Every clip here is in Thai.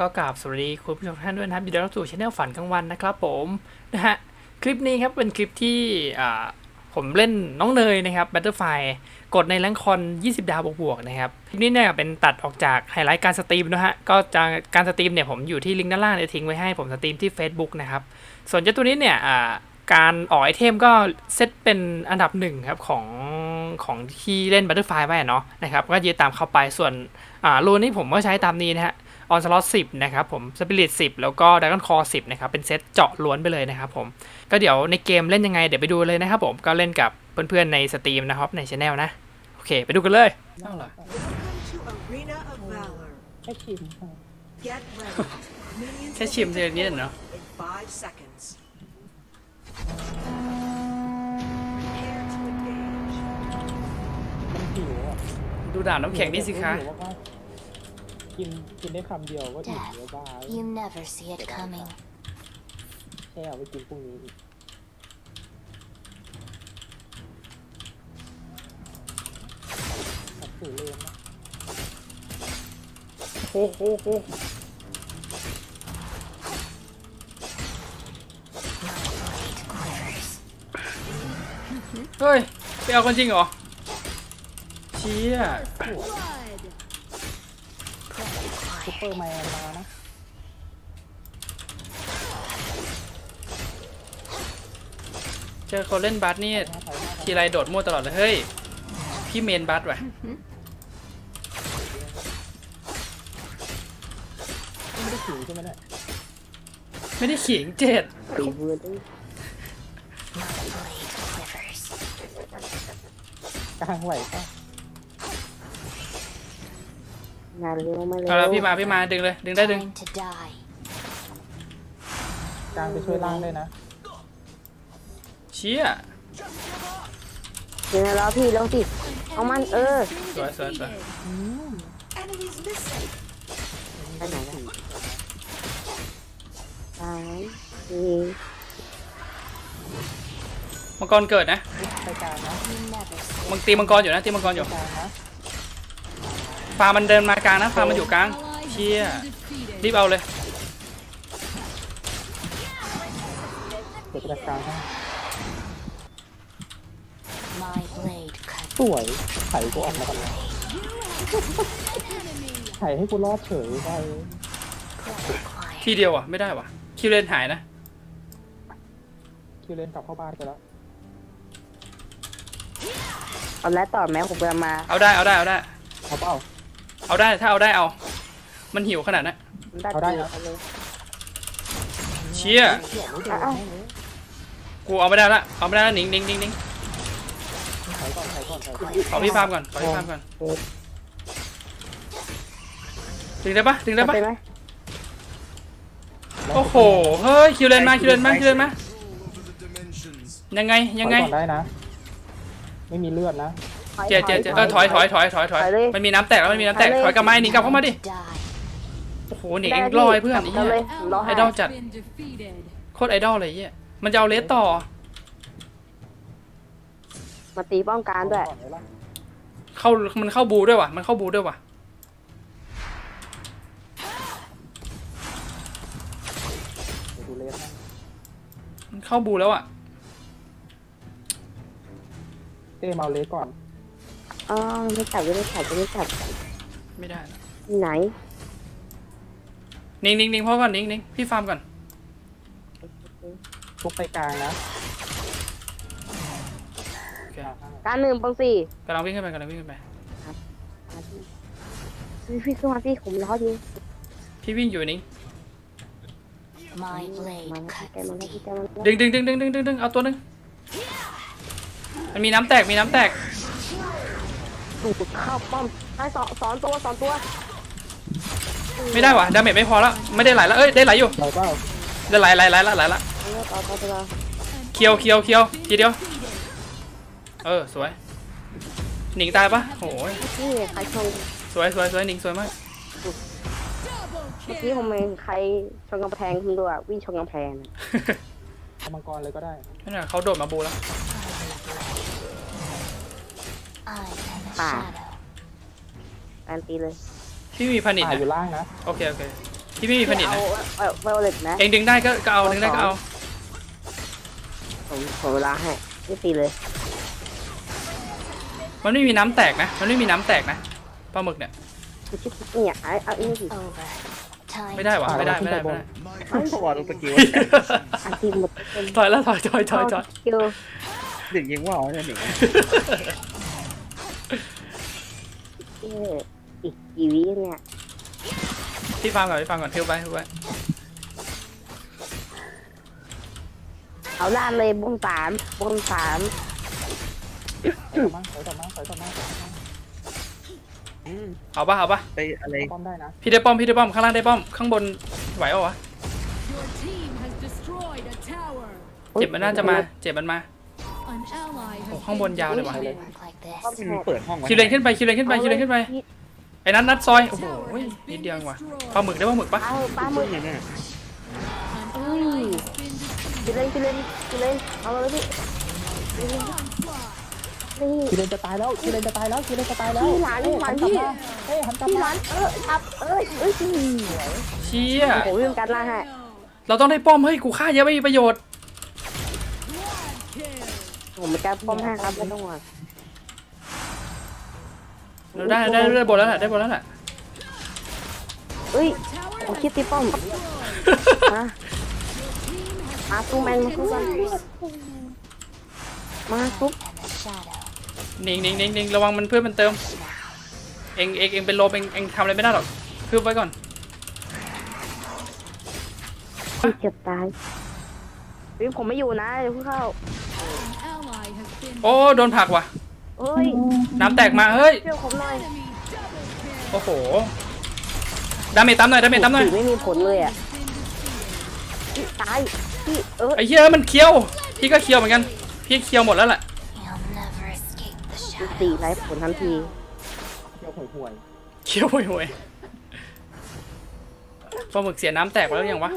ก็กราบสวัสดีคุณผู้ชมท่านด้วยนะครับยินดีต้อนรับสู่ช anel ฝันกลางวันนะครับผมนะฮะคลิปนี้ครับเป็นคลิปที่อ่าผมเล่นน้องเนยนะครับ Butterfly กดในแรงคอน 20 ดาวบวกๆนะครับคลิปนี้เนี่ยเป็นตัดออกจากไฮไลท์การสตรีมนะฮะก็จะการสตรีมเนี่ยผมอยู่ที่ลิงก์ด้านล่างเดี๋ยวทิ้งไว้ให้ผมสตรีมที่ Facebook นะครับส่วนเจ้าตัวนี้เนี่ยอ่าการออกไอเทมก็เซตเป็นอันดับหนึ่งครับของของที่เล่น Butterfly ไว้เนาะนะครับก็ยืนตามเข้าไปส่วนอ่าโลนี่ผมก็ใช้ตามนี้นะฮะ ออนสล็อต10นะครับผมสปิริต10แล้วก็ด a ก o n คอร์10นะครับเป็นเซตเจาะล้วนไปเลยนะครับผมก็เดี๋ยวในเกมเล่นยังไงเดี๋ยวไปดูเลยนะครับผมก็เล่นกับเพื่อนๆในสตรีมนะครับในช anel นะ โอเค ไปดูกันเลยเอาล่ะ Welcome to Arena of Valor. แค่ชิมค่ะ Get ready. Minions แค่ will ชิม be เทีนี้เนาะ in five seconds. Prepare to engage. มันหิวอะดูด่านน้ำแข็งนี่สิคะหิวมา กๆกินกินได้คำเดียวก็อิ่มแล้วบ้า You never see it coming. แค่เอาไปกินพรุ่งนี้อีกแบบสื่อเลนนะโอ้โหโหเฮ้ย ไปเอากันจริงเหรอเชี่ย ซุปเปอร์แมนมานะเจอคนเล่นบัสนี่หน้าไทยหน้าไททียไรโดดมั่วตลอดเลยเฮ้ย พี่เมนบัสว่ะไม่ได้ขิวใช่ไหมเนี่ยไม่ได้ขิงเจ็ด My blade quivers. กลางไหวป่ะ งานเร็วมาเร็วเอาละพี่มาพี่มาดึงเลย ดึงได้ดึง Time to die. กลางไปช่วยล่างได้นะเชี่ย เดี๋ยวรอพี่ลงสิเอามันเออสวยสวยสวย Enemies missing. ไปไหนกันสามสี่มังกรเกิดนะไปกลางนะ You never see มังตีมังกรอยู่นะตีมังกรอยู่ กลางนะ ฟาร์มมันเดินมากลางนะฟาร์มมันอยู่กลางเชี่ยรีบเอาเลยเดี๋ยวจะกลางให้ my blade cut สวยไถ่กูออกมากันแล้วไถ่ให้กูรอดเฉยไป quiet. ทีเดียวอะไม่ได้ว่ะ คิวเลนหายนะ คิวเลนกลับเข้าบ้านไปแล้ว เอาแล้วต่อแม้ผมจะมา เอาได้เอาได้เอาได้ เอาเปล่า เอาได้ถ้าเอาได้เอา มันหิวขนาดนั้นได้เอาได้ตีนะเอาเลยเชี่ยเกี่ยวไม่โดนอ้าวแม่งเลยกูเอาไม่ได้ละเอาไม่ได้ละหนิงหนิงหนิงหนิงถอยก่อนถอยก่อนถอยก่อนขอพี่ฟาร์มก่อนขอพี่ฟาร์มก่อนดึงได้ปะดึงได้ปะเป็นไหมโอ้โหเฮ้ยคิวเลนมาคิวเลนมาคิวเลนมายังไงยังไงถอก่อนได้นะ ไม่มีเลือดนะ เจ็ดเจ็ดเจ็ดเออถอยถอยถอยถอยถอยมันมีน้ำแตกแล้วมันมีน้ำแตกถอยกลับมาไอ้หนิงกลับเข้ามาดิ To die. โอ้โหหนิงเอ็งลอยเพื่อนไอ้เอาเหี้เลยยรอไอให้ดอลจัดโคตรไอดอลเลยไอ้เหี้ยมันจะเอาเลสต่อ มาตีป้องกันด้วยก่อนเลยล่ะเข้ามันเข้าบูด้วยว่ะมันเข้าบูด้วยว่ะเดี๋ยวดูเลสนะมันเข้าบูแล้วอะเต้มาเอาเลสก่อน อ๋อไม่จับไม่ได้จับไม่ได้จับไม่ได้นะที่ไหนหนิงหนิงหนิงพ่อก่อนหนิงหนิงพี่ฟาร์มก่อนทุกไปกลางนะโอเคการหนึ่งปองสี่กำลังวิ่งขึ้นไปกำลังวิ่งขึ้นไป พี่พี่ขึ้นมาพี่ผมรออยู่พี่วิ่งอยู่หนิง My blade มาแล้ว cuts แกมาแล้วพี่ deep. แกมาแล้วดึงดึงดึงดึงดึงดึงดึงเอาตัวหนึงมันมีน้ำแตกมีน้ำแตก ถูกเข้าป้อมให้สองสองตัวสองตัวไม่ได้ว่ะดาเมจไม่พอแล้วไม่ได้ไหลแล้วเอ้ยได้ไหลอยู่เราก็ได้ไหลไหลไหลละไหลละเอาเลยต่อต่อต่อเคียวเคียวเคียวทีเดียวเออสวย หนิงตายปะโอ้ยนี่ใครชงสวยสวยสวยหนิงสวยมากเมื่อกี้ผมเห็นใครชนกำแพงคุณดูอะวิ่งชนกำแพงอมังกรเลยก็ได้นั่นน่ะเขาโดดมาบูแล้ว I am a Ah. shadow. การตีเลยพี่มีพันิดป่านะอยู่ล่างนะโอเคโอเคพี่ไม่มีผนิตเอานะเอาไวโอเลตนะ เองดึงได้ก็ก็เอาดึงได้ก็เอาผมผมเวลาให้ไม่ตีเลย มันไม่มีน้ำแตกนะ มันไม่มีน้ำแตกนะปลาหมึกเนี่ยคือชิบเนี่ยเอาเอาอีกที Over. Time ไม่ได้หวะไม่ได้ไม่ได้ไม่ได้สวอร์ดสกิลอันทีหมดเป็นถอยแล้วถอยถอยถอยถอยคิวหนึ่งยิงว่าเอาเนี่ยหนึ่ งเอ้ยอีกกี่วิเนี่ยพี่ฟังก่อนพี่ฟังก่อนเที่ยวไปเที่ยวไปเอาล่านเลยบงสามบงสามถอยต่อมาถอยต่อมาถอยต่อมาอืมเอาปะเอาปะไปอะไรป้อมได้นะพี่ได้ป้อมพี่ได้ป้อมข้างล่างได้ป้อมข้างบนไหวเอาวะ Your team has destroyed a tower. เจ็บมันน่าจะมา เจ็บมันมา An ally has โอ้ข้างบนยาวเลยว่ะ It work like this. มันเปิดห้องไว้คิวเลนขึ้นไปคิวเลนขึ้นไปคิวเลนขึ้นไปไอ้นัทนัดซอยโอ้โหนิดเดียวเองว่ะปลาหมึกได้ปลาหมึกปะเอาปลาหมึมึงกอย่างเงี้ย An ally has been defeated. กินเล่นกินเล่นกินเล่นเอาเลยพี่ Onslaught. นี่คิเลนจะตายแล้วคิเลนจะตายแล้วคิเลนจะตายแล้วพี่หลานพี่หลานพี่เฮ้ยหันกลับพี่มาร้านเอออับเอ้ยเอ้ยพี่เชี่ยผมวิ่งกันล่าให้เราต้องได้ป้อมเฮ้ยกูฆ่าเยอะไม่มีประโยชน์ Kill. ผมเป็นการป้อมให้ครับไม่ต้องห่วง เราได้ได้ได้บนแล้วแหละได้บนแล้วแหละเอ้ย Tower ผมคิดตีป้อมมามาสู้แมนมาสู้กันมาซุป And the shadow. นิ่งนิ่งนิ่งนิ่งระวังมันเพื่อนมันเติม เองเองเองเป็นโลมเองเองทำอะไรไม่ได้หรอกคืบไว้ก่อนเจ็บตายวิ่งผมไม่อยู่นะเดี๋ยวเพิ่งเข้า An ally has been โอ้โดนผลักว่ะ เฮ้ยน้ำแตกมาเฮ้ย เชื่อผมหน่อย enemy double kill. โอ้โห ดาเมจตามหน่อย ดาเมจตามหน่อย ไม่มีผลเลยอะพี่ตายพี่เออไอ้เหี้ยมันเคี้ยว พี่ก็เคี้ยวเหมือนกัน พี่เคี้ยวหมดแล้วแหละ You'll never escape the พี่ shadow. ตีไร้ผลทันทีเดี๋ยวห่วยห่วยเคี้ยวห่วยๆปลาหมึกเสียน้ำแตกไปแล้วยังวะ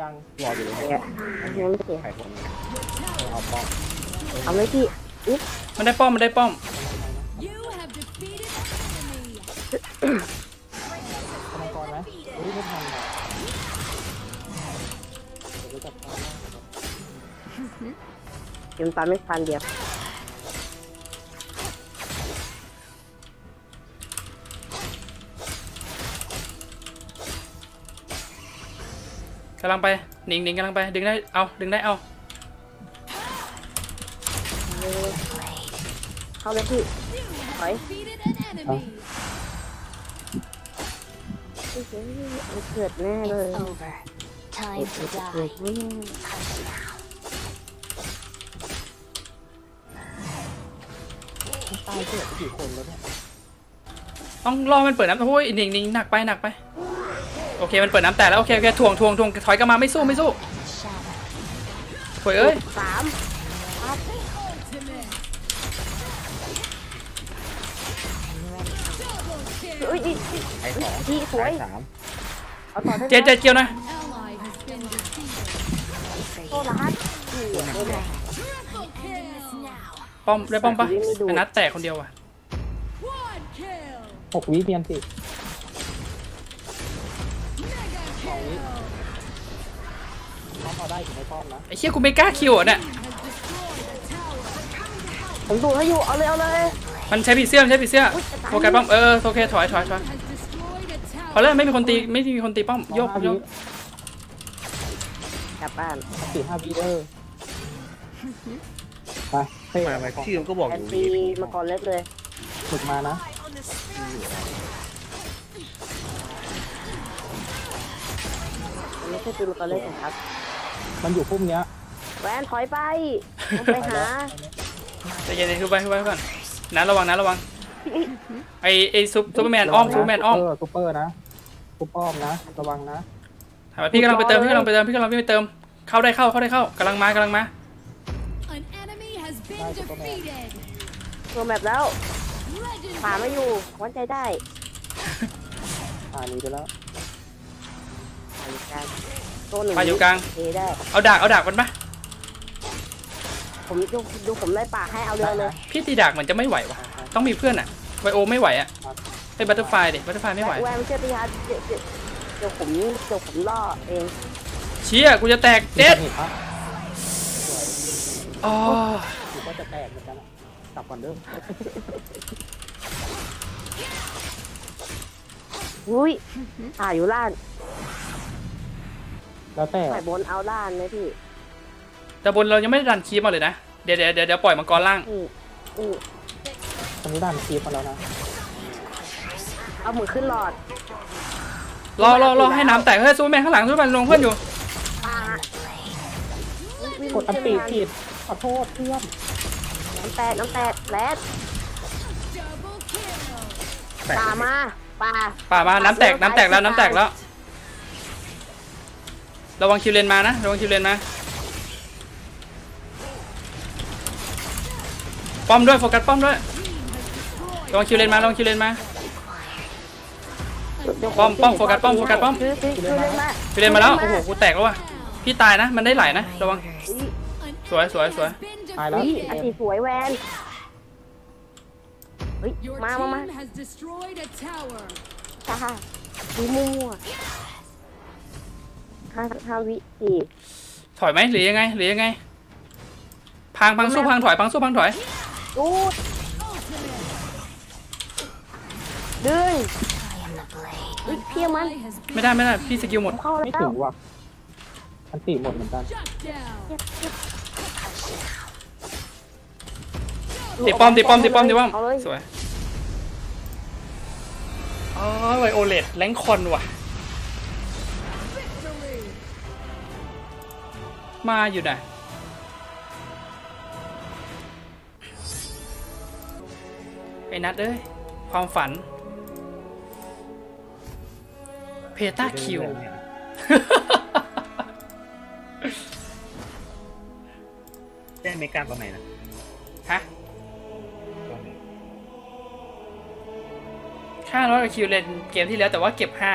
ยังรออยู่เลยเนี่ยยังไม่เสียไข่คนเอาป้อมเอาเลยพี่อุ๊ย มันได้ป้อม มันได้ป้อม You have defeated an enemy. กำลังกรไหมเฮ้ยไม่ทันอะเดี๋ยวจะจับตาเกมตามไม่ทันเดียวกำลังไปหนิงหนิงกำลังไป ดึงได้ เอา ดึงได้ เอา เข้าเลยพี่ถอย Defeated an enemy. มันเกิดแน่เลย Over. Time to เกิด die. แน่ Hush now. ตายเกิดไปกี่คนแล้วเนี่ยต้องรอมันเปิดน้ำโอ้ยหนิงหนิงหนักไปหนักไป โอเคมันเปิดน้ำแตกแล้วโอเคโอเคถ่วงถ่วงถ่วงถอยกลับมาไม่สู้ไม่สู้ Shadow. ถอยเอ้ยสาม เอ้ยไข่สองพี่สวยไข่สามเอาต่อได้เจเจเกียวนะ An ally has been defeated. โทษนะฮะพี่ Triple kill. ป้อมได้ป้อมปะไอ้นัดแตกคนเดียวว่ะ One kill. หกวิเมียนสิ Mega kill. ป้อมเอาได้ถึงไม่ป้อมนะไอ้เชี่ยกูไม่กล้าคิวอะเนี่ย Has destroyed a tower. ผมดูให้อยู่เอาเลยเอาเลย มันใช้ผีเสื้อมันใช้ผีเสื้อโฟกัสป้อมเออโอเคถอยถอยถอย Has destroyed a tower. พอแล้วไม่มีคนตีไม่มีคนตีป้อมโยกโยกกลับบ้านสี่ห้าวิเดอร์ไปเฮ้ยมาไปชื่อมันก็บอกแออนยู่ตีวีมาก่อนเล็กเลยฝึกมานะมันไม่ใช่ตีมาก่อนเล็กนะครับ มันอยู่พุ่มเนี้ยแวนถอยไปต้องไปหาใจเย็นๆคือไปคือไปก่อน นะระวังนะระวังไอไอซุปซุปเปอร์แมนอ้อมซุปเปอร์แมนอ้อมซุปเปอร์นะซุปอ้อมนะระวังนะถามว่าพี่กำลังไปเติมพี่กำลังไปเติมพี่กำลังไปเติมเข้าได้เข้าเข้าได้เข้ากำลังมากำลังมา An enemy has been Nice, Superman. defeated. ตัวแบบแล้วป่า Legendary. ไม่อยู่ไว้ใจได้อ่าหนี้ไปแล้วป่าอยู่กลางตัวหนึ่งไปอยู่กลางเทได้เอาดากเอาดากมันปะ ผมดูดูผมไล่ป่าให้เอาเรือเลยพี่ตีดากมันจะไม่ไหววะต้องมีเพื่อนอะไวโอไม่ไหวอะไอ้บัตเตอร์ไฟเด็บัตเตอร์ไฟไม่ไหวแวนไม่เชื่อพี่ฮาร์ดเดี๋ยวเดี๋ยวเดี๋ยวผมเดี๋ยวผมล่อเองเชี่ยกูจะแตกเด็ดเห็นปะอ๋อกูก็จะแตกเหมือนกันอะกลับก่อนเด้ออุ้ยอ่าอยู่ล่านแล้วแต่ฝ่ายบนเอาล่านเลยพี่ แต่บนเรายังไม่ได้ดันคีบมาเลยนะ เดี๋ยวเดี๋ยวเดี๋ยวเดี๋ยวปล่อยมังกรล่างอืออือตอนนี้ดันคีบมาแล้วนะเอามือขึ้นหลอดรอรอรอให้น้ำแตกเฮ้ยซูเปอร์แมนข้างหลังซูเปอร์แมนลงเพื่อนอยู่อ่าวิ่งกดอันตีผิดขอโทษเพื่อนน้ำแตกน้ำแตกแรด Double kill. แปะป่ามาป่าป่ามาน้ำแตกน้ำแตกแล้วน้ำแตกแล้ว ระวังคิวเลนมานะ ระวังคิวเลนมา ป้อมด้วยโฟกัสป้อมด้วยระวังคิวเลนมาระวังคิวเลนมา ป้อมป้อมโฟกัสป้อมโฟกัสป้อม คือคือคือเล่นมาคิวเลนมาแล้วโอ้โหกูแตกแล้วว่ะพี่ตายนะ มันได้ไหลนะระวัง An สวยสวยสวย has been ตายแล้วอุ้ย defeated. อันตีสวยแวนเฮ้ย Your มา มา มา team has destroyed a tower. จ้าดูมั่วห้าห้าวิสี่ถอยไหมหรือยังไงหรือยังไง พังพังสู้พังถอยพังสู้พังถอย ดูดดึง I am the blade. อุ้ยเพี้ยมัน Ally has been ไม่ได้ไม่ได้พี่สกิลหมด เข้าไม่แล้ถึวงว่ะอันตีหมดเหมือนกัน shut down. ตีป้อมตีป้อมตีป้อมตีป้อมเอาเลยสวยอ๋อไวโอเลตแรงคอนว่ะ มาอยู่นะ อ้นัดเอ้ย ความฝัน เพตาคิว ได้เมกาตอนไหนนะฮะตอนไหนค่าร้อยคิวเลนเกมที่แล้วแต่ว่าเก็บห้า